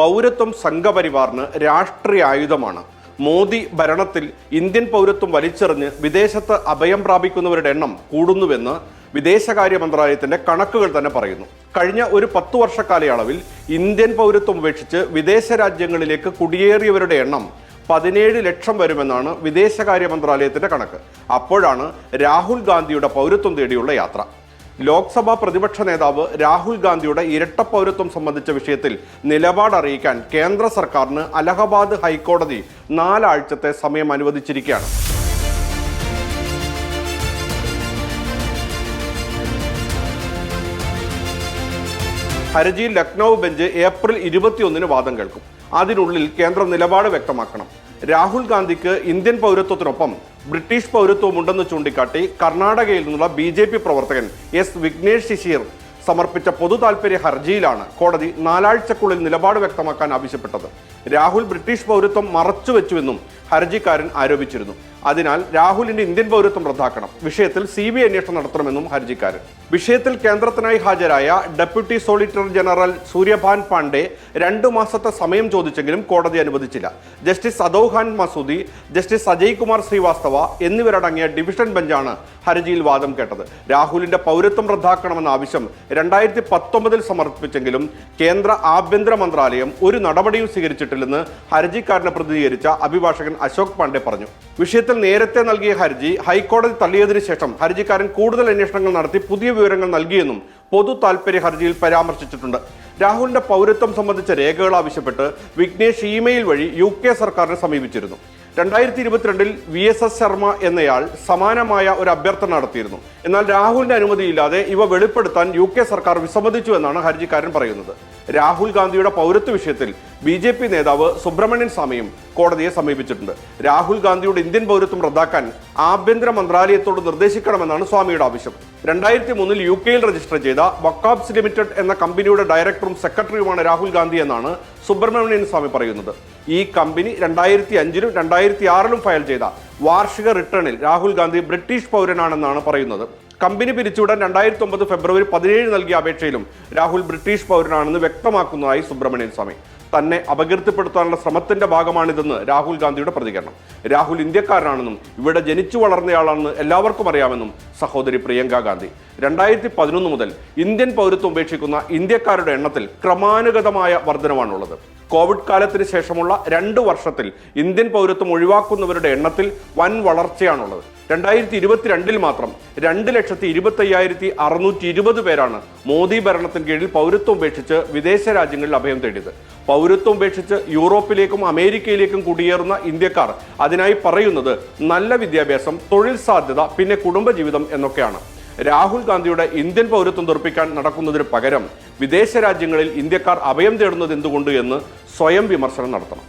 പൗരത്വം സംഘപരിവാറിന് രാഷ്ട്രീയ ആയുധമാണ്. മോദി ഭരണത്തിൽ ഇന്ത്യൻ പൗരത്വം വലിച്ചെറിഞ്ഞ് വിദേശത്ത് അഭയം പ്രാപിക്കുന്നവരുടെ എണ്ണം കൂടുന്നുവെന്ന് വിദേശകാര്യ മന്ത്രാലയത്തിന്റെ കണക്കുകൾ തന്നെ പറയുന്നു. കഴിഞ്ഞ ഒരു പത്തു വർഷ കാലയളവിൽ ഇന്ത്യൻ പൗരത്വം ഉപേക്ഷിച്ച് വിദേശ രാജ്യങ്ങളിലേക്ക് കുടിയേറിയവരുടെ എണ്ണം പതിനേഴ് ലക്ഷം വരുമെന്നാണ് വിദേശകാര്യ മന്ത്രാലയത്തിന്റെ കണക്ക്. അപ്പോഴാണ് രാഹുൽ ഗാന്ധിയുടെ പൗരത്വം തേടിയുള്ള യാത്ര. ലോക്സഭാ പ്രതിപക്ഷ നേതാവ് രാഹുൽ ഗാന്ധിയുടെ ഇരട്ട പൗരത്വം സംബന്ധിച്ച വിഷയത്തിൽ നിലപാട് അറിയിക്കാൻ കേന്ദ്ര സർക്കാരിന് അലഹബാദ് ഹൈക്കോടതി നാലാഴ്ചത്തെ സമയം അനുവദിച്ചിരിക്കുകയാണ്. ഹർജി ലക്നൌ ബെഞ്ച് ഏപ്രിൽ ഇരുപത്തിയൊന്നിന് വാദം കേൾക്കും. അതിനുള്ളിൽ കേന്ദ്രം നിലപാട് വ്യക്തമാക്കണം. രാഹുൽ ഗാന്ധിക്ക് ഇന്ത്യൻ പൗരത്വത്തിനൊപ്പം ബ്രിട്ടീഷ് പൗരത്വം ഉണ്ടെന്ന് ചൂണ്ടിക്കാട്ടി കർണാടകയിൽ നിന്നുള്ള ബി ജെ പി പ്രവർത്തകൻ എസ് വിഘ്നേഷ് ശിശിർ സമർപ്പിച്ച പൊതു താൽപര്യ ഹർജിയിലാണ് കോടതി നാലാഴ്ചക്കുള്ളിൽ നിലപാട് വ്യക്തമാക്കാൻ ആവശ്യപ്പെട്ടത്. രാഹുൽ ബ്രിട്ടീഷ് പൗരത്വം മറച്ചുവെച്ചുവെന്നും ഹർജിക്കാരൻ ആരോപിച്ചിരുന്നു. അതിനാൽ രാഹുലിന്റെ ഇന്ത്യൻ പൗരത്വം റദ്ദാക്കണം. വിഷയത്തിൽ സി ബി ഐ അന്വേഷണം നടത്തണമെന്നും ഹർജിക്കാരൻ. വിഷയത്തിൽ കേന്ദ്രത്തിനായി ഹാജരായ deputy solicitor general Suryabhan Pandey രണ്ടു മാസത്തെ സമയം ചോദിച്ചെങ്കിലും കോടതി അനുവദിച്ചില്ല. ജസ്റ്റിസ് അദൌഖാൻ മസൂദി ജസ്റ്റിസ് അജയ് കുമാർ ശ്രീവാസ്തവ എന്നിവരടങ്ങിയ ഡിവിഷൻ ബെഞ്ചാണ് ഹർജിയിൽ വാദം കേട്ടത്. രാഹുലിന്റെ പൗരത്വം റദ്ദാക്കണമെന്ന ആവശ്യം രണ്ടായിരത്തി പത്തൊമ്പതിൽ സമർപ്പിച്ചെങ്കിലും കേന്ദ്ര ആഭ്യന്തര മന്ത്രാലയം ഒരു നടപടിയും സ്വീകരിച്ചിട്ടില്ലെന്ന് ഹർജിക്കാരനെ പ്രതിനിധീകരിച്ച അഭിഭാഷകൻ അശോക് പാണ്ഡെ പറഞ്ഞു. വിഷയത്തിൽ നേരത്തെ നൽകിയ ഹർജി ഹൈക്കോടതി തള്ളിയതിനു ശേഷം ഹർജിക്കാരൻ കൂടുതൽ അന്വേഷണങ്ങൾ നടത്തി പുതിയ വിവരങ്ങൾ നൽകിയെന്നും പൊതു താൽപര്യ ഹർജിയിൽ പരാമർശിച്ചിട്ടുണ്ട്. രാഹുലിന്റെ പൗരത്വം സംബന്ധിച്ച രേഖകൾ ആവശ്യപ്പെട്ട് വിഘ്നേഷ് ഇമെയിൽ വഴി യു കെ സർക്കാരിനെ സമീപിച്ചിരുന്നു. രണ്ടായിരത്തി ഇരുപത്തിരണ്ടിൽ വി എസ് എസ് ശർമ്മ എന്നയാൾ സമാനമായ ഒരു അഭ്യർത്ഥന നടത്തിയിരുന്നു. എന്നാൽ രാഹുലിന്റെ അനുമതിയില്ലാതെ ഇവ വെളിപ്പെടുത്താൻ യു കെ സർക്കാർ വിസമ്മതിച്ചു എന്നാണ് ഹർജിക്കാരൻ പറയുന്നത്. രാഹുൽ ഗാന്ധിയുടെ പൗരത്വ വിഷയത്തിൽ ബി ജെ പി നേതാവ് സുബ്രഹ്മണ്യൻ സ്വാമിയും കോടതിയെ സമീപിച്ചിട്ടുണ്ട്. രാഹുൽ ഗാന്ധിയുടെ ഇന്ത്യൻ പൗരത്വം റദ്ദാക്കാൻ ആഭ്യന്തര മന്ത്രാലയത്തോട് നിർദ്ദേശിക്കണമെന്നാണ് സ്വാമിയുടെ ആവശ്യം. രണ്ടായിരത്തി മൂന്നിൽ യു കെയിൽ രജിസ്റ്റർ ചെയ്ത വക്കാബ്സ് ലിമിറ്റഡ് എന്ന കമ്പനിയുടെ ഡയറക്ടറും സെക്രട്ടറിയുമാണ് രാഹുൽ ഗാന്ധി എന്നാണ് സുബ്രഹ്മണ്യൻ സ്വാമി പറയുന്നത്. ഈ കമ്പനി രണ്ടായിരത്തി അഞ്ചിലും രണ്ടായിരത്തി ആറിലും ഫയൽ ചെയ്ത വാർഷിക റിട്ടേണിൽ രാഹുൽ ഗാന്ധി ബ്രിട്ടീഷ് പൗരനാണെന്നാണ് പറയുന്നത്. കമ്പനി പിരിച്ചുവിടാൻ രണ്ടായിരത്തി ഒമ്പത് ഫെബ്രുവരി പതിനേഴ് നൽകിയ അപേക്ഷയിലും രാഹുൽ ബ്രിട്ടീഷ് പൗരനാണെന്ന് വ്യക്തമാക്കുന്നതായി സുബ്രഹ്മണ്യൻ സ്വാമി. തന്നെ അപകീർത്തിപ്പെടുത്താനുള്ള ശ്രമത്തിന്റെ ഭാഗമാണിതെന്ന് രാഹുൽ ഗാന്ധിയുടെ പ്രതികരണം. രാഹുൽ ഇന്ത്യക്കാരനാണെന്നും ഇവിടെ ജനിച്ചു വളർന്നയാളാണെന്ന് എല്ലാവർക്കും അറിയാമെന്നും സഹോദരി പ്രിയങ്ക ഗാന്ധി. രണ്ടായിരത്തി പതിനൊന്ന് മുതൽ ഇന്ത്യൻ പൗരത്വം ഉപേക്ഷിക്കുന്ന ഇന്ത്യക്കാരുടെ എണ്ണത്തിൽ ക്രമാനുഗതമായ വർധനമാണുള്ളത് കോവിഡ് കാലത്തിന് ശേഷമുള്ള രണ്ട് വർഷത്തിൽ ഇന്ത്യൻ പൗരത്വം ഒഴിവാക്കുന്നവരുടെ എണ്ണത്തിൽ വൻ വളർച്ചയാണുള്ളത്. രണ്ടായിരത്തി ഇരുപത്തിരണ്ടിൽ മാത്രം രണ്ട് ലക്ഷത്തി ഇരുപത്തി അയ്യായിരത്തി അറുന്നൂറ്റി ഇരുപത് പേരാണ് മോദി ഭരണത്തിന് കീഴിൽ പൗരത്വം ഉപേക്ഷിച്ച് വിദേശ രാജ്യങ്ങളിൽ അഭയം തേടിയത്. പൗരത്വം ഉപേക്ഷിച്ച് യൂറോപ്പിലേക്കും അമേരിക്കയിലേക്കും കുടിയേറുന്ന ഇന്ത്യക്കാർ അതിനായി പറയുന്നത് നല്ല വിദ്യാഭ്യാസം തൊഴിൽ സാധ്യത പിന്നെ കുടുംബജീവിതം എന്നൊക്കെയാണ്. രാഹുൽ ഗാന്ധിയുടെ ഇന്ത്യൻ പൗരത്വം തെറിപ്പിക്കാൻ നടക്കുന്നതിന് പകരം വിദേശ രാജ്യങ്ങളിൽ ഇന്ത്യക്കാർ അഭയം തേടുന്നത് എന്തുകൊണ്ട് എന്ന് സ്വയം വിമർശനം നടത്തണം.